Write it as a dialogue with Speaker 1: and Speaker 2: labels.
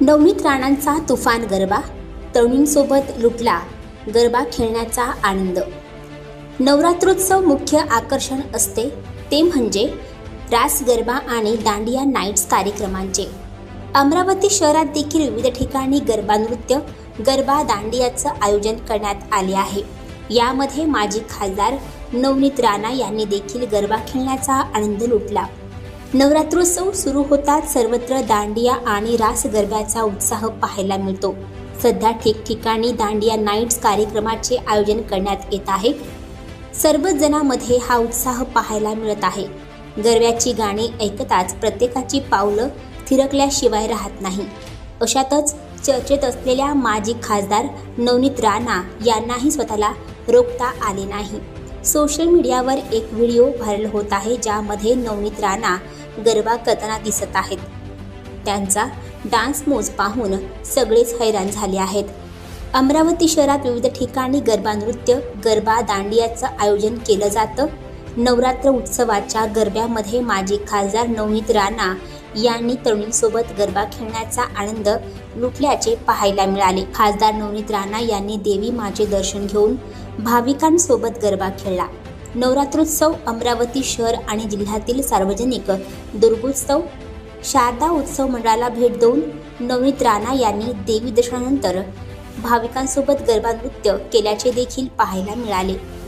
Speaker 1: नवनीत राणांचा तुफान गरबा तरुणींसोबत लुटला गरबा खेळण्याचा आनंद. नवरात्रोत्सव मुख्य आकर्षण असते ते म्हणजे रास गरबा आणि दांडिया नाईट्स कार्यक्रमांचे. अमरावती शहरात देखील विविध ठिकाणी गरबा नृत्य गरबा दांडियाचं आयोजन करण्यात आले आहे. यामध्ये माजी खासदार नवनीत राणा यांनी देखील गरबा खेळण्याचा आनंद लुटला. नवरात्रोत्सव सुरू होताच सर्वत्र दांडिया आणि रास गरब्याचा उत्साह पाहायला मिळतो. सध्या ठिकठिकाणी दांडिया नाईट्स कार्यक्रमाचे आयोजन करण्यात येत आहे. सर्वच जणांमध्ये हा उत्साह पाहायला मिळत आहे. गरब्याची गाणी ऐकताच प्रत्येकाची पावलं थिरकल्याशिवाय राहत नाही. अशातच चर्चेत असलेल्या माजी खासदार नवनीत राणा यांनाही स्वतःला रोखता आले नाही. सोशल मीडियावर एक व्हिडिओ व्हायरल होत आहे ज्यामध्ये नवनीत राणा गरबा करताना दिसत आहेत. त्यांचा डान्स मोज पाहून सगळेच हैराण झाले आहेत. अमरावती शहरात विविध ठिकाणी गरबा नृत्य गरबा दांडियाचं आयोजन केलं जातं. नवरात्र उत्सवाच्या गरब्यामध्ये माजी खासदार नवनीत राणा यांनी तरुणींसोबत गरबा खेळण्याचा आनंद लुटल्याचे पाहायला मिळाले. खासदार नवनीत राणा यांनी देवी माचे दर्शन घेऊन भाविकांसोबत गरबा खेळला. नवरात्रोत्सव अमरावती शहर आणि जिल्ह्यातील सार्वजनिक दुर्गोत्सव शारदा उत्सव मंडळाला भेट देऊन नवनीत राणा यांनी देवी दर्शनानंतर भाविकांसोबत गरबा नृत्य केल्याचे देखील पाहायला मिळाले.